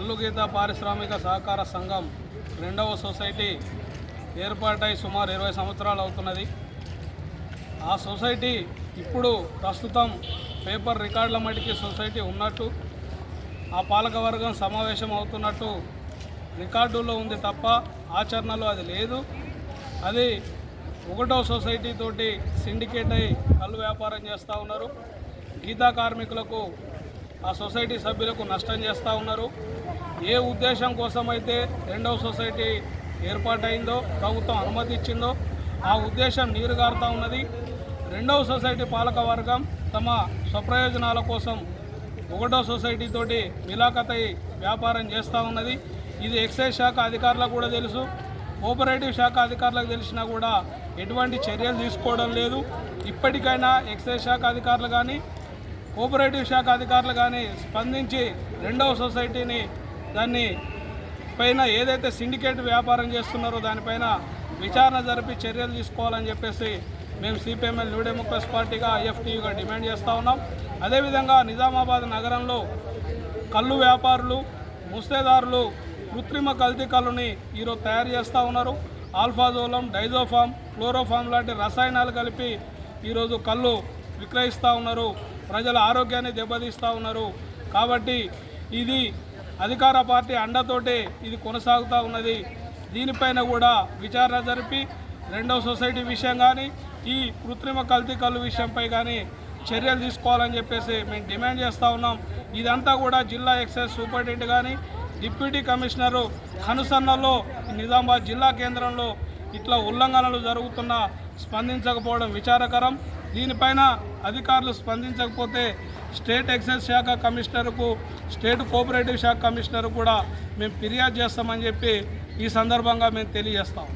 కల్లుగీత పారిశ్రామిక సహకార సంఘం రెండవ సొసైటీ ఏర్పాటై సుమారు ఇరవై సంవత్సరాలు అవుతున్నది. ఆ సొసైటీ ఇప్పుడు ప్రస్తుతం పేపర్ రికార్డుల మటుకి సొసైటీ ఉన్నట్టు ఆ పాలకవర్గం సమావేశం అవుతున్నట్టు రికార్డుల్లో ఉంది తప్ప ఆచరణలో అది లేదు. అది ఒకటో సొసైటీ తోటి సిండికేట్ అయి కళ్ళు వ్యాపారం చేస్తూ ఉన్నారు. గీతా కార్మికులకు ఆ సొసైటీ సభ్యులకు నష్టం చేస్తూ ఉన్నారు. ఏ ఉద్దేశం కోసమైతే రెండవ సొసైటీ ఏర్పాటైందో ప్రభుత్వం అనుమతి ఇచ్చిందో ఆ ఉద్దేశం నీరుగారుతూ ఉన్నది. రెండవ సొసైటీ పాలక వర్గం తమ స్వప్రయోజనాల కోసం ఒకటో సొసైటీ తోటి మిలాఖతై వ్యాపారం చేస్తూ ఉన్నది. ఇది ఎక్సైజ్ శాఖ అధికారులకు కూడా తెలుసు. కోఆపరేటివ్ శాఖ అధికారులకు తెలిసినా కూడా ఎటువంటి చర్యలు తీసుకోవడం లేదు. ఇప్పటికైనా ఎక్సైజ్ శాఖ అధికారులు కానీ కోఆపరేటివ్ శాఖ అధికారులు కానీ స్పందించి రెండవ సొసైటీని దాన్ని పైన ఏదైతే సిండికేట్ వ్యాపారం చేస్తున్నారో దానిపైన విచారణ జరిపి చర్యలు తీసుకోవాలని చెప్పేసి మేము సిపిఎంఎల్ న్యూ డెమోక్రస్ పార్టీగా ఐఎఫ్టీగా డిమాండ్ చేస్తూ ఉన్నాం. అదేవిధంగా నిజామాబాద్ నగరంలో కళ్ళు వ్యాపారులు ముస్తేదారులు కృత్రిమ కల్తీ కళ్ళుని ఈరోజు తయారు చేస్తూ ఉన్నారు. ఆల్ఫాజోలం డైజోఫామ్ క్లోరోఫామ్ లాంటి రసాయనాలు కలిపి ఈరోజు కళ్ళు విక్రయిస్తూ ఉన్నారు ప్రజల ఆరోగ్యాన్ని దెబ్బతీస్తూ ఉన్నారు. కాబట్టి ఇది అధికార పార్టీ అండతోటి ఇది కొనసాగుతూ ఉన్నది. దీనిపైన కూడా విచారణ జరిపి రెండవ సొసైటీ విషయం కానీ ఈ కృత్రిమ కల్తీ కళ్ళు విషయంపై కానీ చర్యలు తీసుకోవాలని చెప్పేసి మేము డిమాండ్ చేస్తూ ఉన్నాం. ఇదంతా కూడా జిల్లా ఎక్సైజ్ సూపరింటెండెంట్ కానీ డిప్యూటీ కమిషనరు కనుసన్నలో నిజామాబాద్ జిల్లా కేంద్రంలో ఇట్లా ఉల్లంఘనలు జరుగుతున్నా స్పందించకపోవడం విచారకరం. దీనిపైన అధికారులు స్పందించకపోతే స్టేట్ ఎక్సైజ్ శాఖ కమిషనర్కు స్టేట్ కోఆపరేటివ్ శాఖ కమిషనర్ కూడా మేము ఫిర్యాదు చేస్తామని చెప్పి ఈ సందర్భంగా మేము తెలియజేస్తాం.